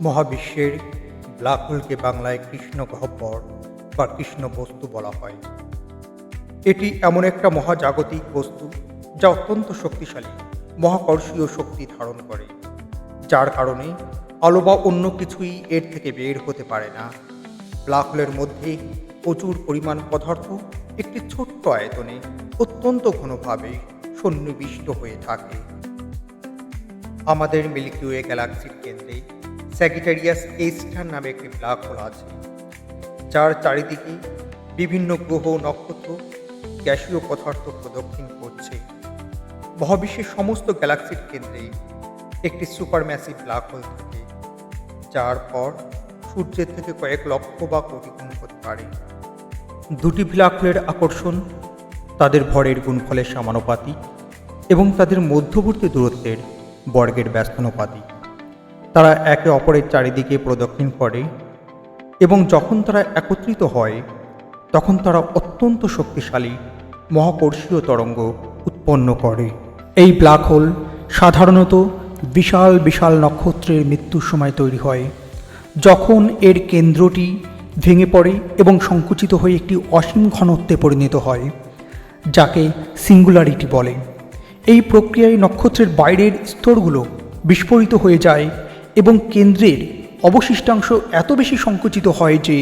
মহাবিশ্বের ব্ল্যাক হোলকে বাংলায় কৃষ্ণ গহ্বর বা কৃষ্ণ বস্তু বলা হয়। এটি এমন একটা মহাজাগতিক বস্তু যা অত্যন্ত শক্তিশালী, মহাকর্ষীয় শক্তি ধারণ করে, যার কারণে আলো বা অন্য কিছুই এর থেকে বের হতে পারে না। ব্ল্যাক হোলের মধ্যে প্রচুর পরিমাণ পদার্থ একটি ছোট্ট আয়তনে অত্যন্ত ঘনভাবে সন্নিবিষ্ট হয়ে থাকে। আমাদের মিল্কিওয়ে গ্যালাক্সির কেন্দ্রে স্যাগিটারিয়াস এ স্টার নামে একটি ব্ল্যাক হোল আছে, যার চারিদিকে বিভিন্ন গ্রহ, নক্ষত্র, গ্যাসীয় পদার্থ প্রদক্ষিণ করছে। মহাবিশ্বের সমস্ত গ্যালাক্সির কেন্দ্রে একটি সুপারম্যাসিভ ব্ল্যাক হোল থাকে, যার পর সূর্যের থেকে কয়েক লক্ষ বা কোটি গুণ হতে পারে। দুটি ব্ল্যাক হোলের আকর্ষণ তাদের ভরের গুণফলের সমানুপাতিক এবং তাদের মধ্যবর্তী দূরত্বের বর্গের ব্যস্তানুপাতিক। তারা একে অপরের চারিদিকে প্রদক্ষিণ করে এবং যখন তারা একত্রিত হয়, তখন তারা অত্যন্ত শক্তিশালী মহাকর্ষীয় তরঙ্গ উৎপন্ন করে। এই ব্ল্যাক হোল সাধারণত বিশাল বিশাল নক্ষত্রের মৃত্যুর সময় তৈরি হয়, যখন এর কেন্দ্রটি ভেঙে পড়ে এবং সংকুচিত হয়ে একটি অসীম ঘনত্বে পরিণত হয়, যাকে সিঙ্গুলারিটি বলে। এই প্রক্রিয়ায় নক্ষত্রের বাইরের স্তরগুলো বিস্ফোরিত হয়ে যায় এবং কেন্দ্রের অবশিষ্টাংশ এত বেশি সংকুচিত হয় যে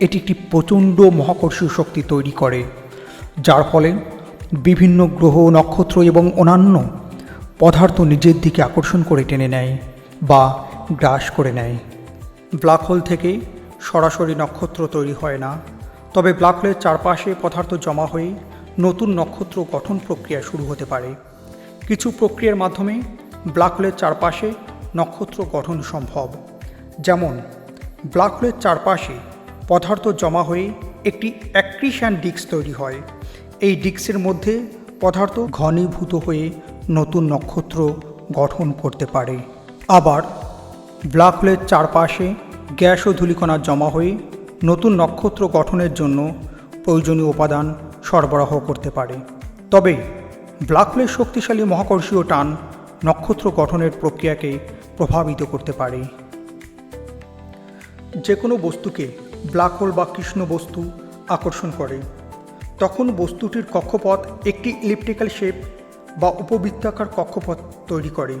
এটি একটি প্রচণ্ড মহাকর্ষীয় শক্তি তৈরি করে, যার ফলে বিভিন্ন গ্রহ, নক্ষত্র এবং অন্যান্য পদার্থ নিজের দিকে আকর্ষণ করে টেনে নেয় বা গ্রাস করে নেয়। ব্ল্যাক হোল থেকে সরাসরি নক্ষত্র তৈরি হয় না, তবে ব্ল্যাক হোলের চারপাশে পদার্থ জমা হয়ে নতুন নক্ষত্র গঠন প্রক্রিয়া শুরু হতে পারে। কিছু প্রক্রিয়ার মাধ্যমে ব্ল্যাক হোলের চারপাশে নক্ষত্র গঠন সম্ভব। যেমন, ব্ল্যাক হোলের চারপাশে পদার্থ জমা হয়ে একটি অ্যাক্রিশান ডিস্ক তৈরি হয়। এই ডিস্কের মধ্যে পদার্থ ঘনীভূত হয়ে নতুন নক্ষত্র গঠন করতে পারে। আবার, ব্ল্যাক হোলের চারপাশে গ্যাস ও ধূলিকণা জমা হয়ে নতুন নক্ষত্র গঠনের জন্য প্রয়োজনীয় উপাদান সরবরাহ করতে পারে। তবে, ব্ল্যাক হোলের শক্তিশালী মহাকর্ষীয় টান নক্ষত্র গঠনের প্রক্রিয়াকে প্রভাবিত করতে পারে। যে কোনো বস্তুকে ব্ল্যাক হোল বা কৃষ্ণ বস্তু আকর্ষণ করে। তখন বস্তুটির কক্ষপথ একটি ইলিপ্টিক্যাল শেপ বা উপবৃত্তাকার কক্ষপথ তৈরি করে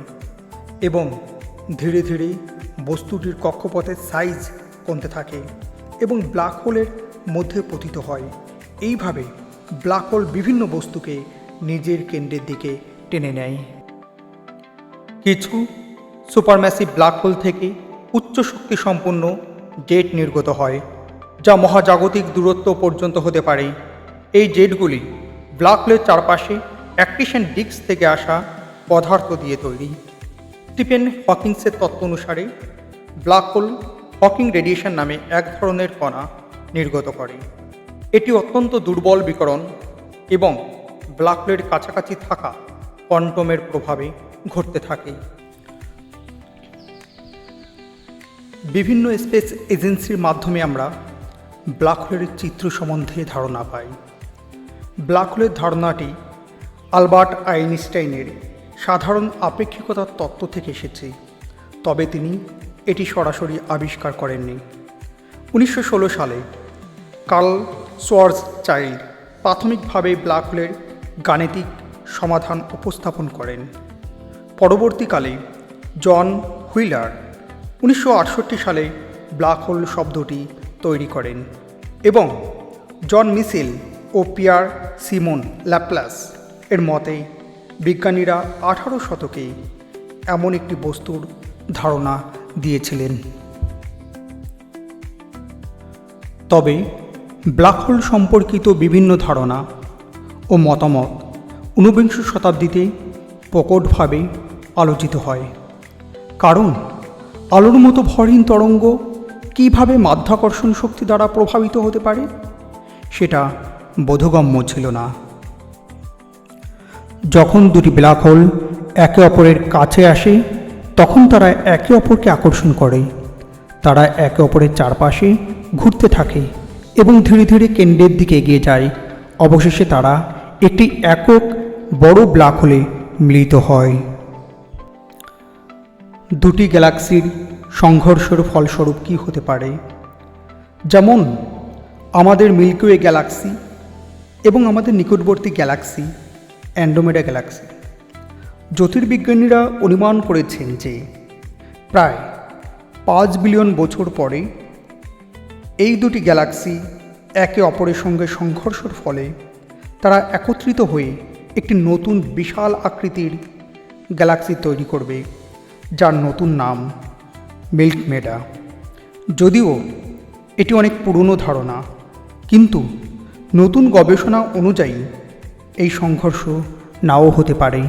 এবং ধীরে ধীরে বস্তুটির কক্ষপথের সাইজ কমতে থাকে এবং ব্ল্যাক হোলের মধ্যে পতিত হয়। এইভাবে ব্ল্যাক হোল বিভিন্ন বস্তুকে নিজের কেন্দ্রের দিকে টেনে নেয়। কিছু সুপারম্যাসিভ ব্ল্যাক হোল থেকে উচ্চ শক্তি সম্পন্ন জেট নির্গত হয়, যা মহাজাগতিক দূরত্ব পর্যন্ত হতে পারে। এই জেটগুলি ব্ল্যাক হোলের চারপাশে অ্যাক্টিশন ডিস্ক থেকে আসা পদার্থ দিয়ে তৈরি। স্টিফেন হকিংসের তত্ত্ব অনুসারে ব্ল্যাক হোল হকিং রেডিয়েশন নামে এক ধরনের কণা নির্গত করে। এটি অত্যন্ত দুর্বল বিকরণ এবং ব্ল্যাক হোলের কাছাকাছি থাকা কোয়ান্টমের প্রভাবে ঘটতে থাকে। বিভিন্ন স্পেস এজেন্সির মাধ্যমে আমরা ব্ল্যাক হোলের চিত্র সম্বন্ধে ধারণা পাই। ব্ল্যাক হোলের ধারণাটি আলবার্ট আইনস্টাইনের সাধারণ আপেক্ষিকতার তত্ত্ব থেকে এসেছে, তবে তিনি এটি সরাসরি আবিষ্কার করেননি। উনিশশো ষোলো সালে কার্ল সোয়ার্জ চাইল্ড প্রাথমিকভাবে ব্ল্যাক হোলের গাণিতিক সমাধান উপস্থাপন করেন। পরবর্তীকালে জন হুইলার উনিশশো আটষট্টি সালে ব্ল্যাক হোল শব্দটি তৈরি করেন এবং জন মিসেল ও পিয়ার সিমন ল্যাপ্লাস এর মতে বিজ্ঞানীরা আঠারো শতকে এমন একটি বস্তুর ধারণা দিয়েছিলেন। তবে ব্ল্যাক হোল সম্পর্কিত বিভিন্ন ধারণা ও মতামত ঊনবিংশ শতাব্দীতে প্রকটভাবে আলোচিত হয়। কারণ আলোর মতো ভরহীন তরঙ্গ কীভাবে মাধ্যাকর্ষণ শক্তি দ্বারা প্রভাবিত হতে পারে? সেটা বোধগম্য ছিল না। যখন দুটি ব্ল্যাক হোল একে অপরের কাছে আসে, তখন তারা একে অপরকে আকর্ষণ করে। তারা একে অপরের চারপাশে ঘুরতে থাকে এবং ধীরে ধীরে কেন্দ্রের দিকে এগিয়ে যায়। অবশেষে তারা একটি একক বড় ব্ল্যাক হোলে মিলিত হয়। দুটি গ্যালাক্সির সংঘর্ষের ফলস্বরূপ কী হতে পারে? যেমন, আমাদের মিল্কিওয়ে গ্যালাক্সি এবং আমাদের নিকটবর্তী গ্যালাক্সি, অ্যান্ডোমেডা গ্যালাক্সি। জ্যোতির্বিজ্ঞানীরা অনুমান করেছেন যে, প্রায় পাঁচ বিলিয়ন বছর পরে এই দুটি গ্যালাক্সি একে অপরের সঙ্গে সংঘর্ষের ফলে তারা একত্রিত হয়ে একটি নতুন বিশাল আকৃতির গ্যালাক্সি তৈরি করবে। যার নতুন নাম মিল্ক মেডা যদিও এটি অনেক পুরনো ধারণা, কিন্তু নতুন গবেষণা অনুযায়ী এই সংঘর্ষ নাও হতে পারে।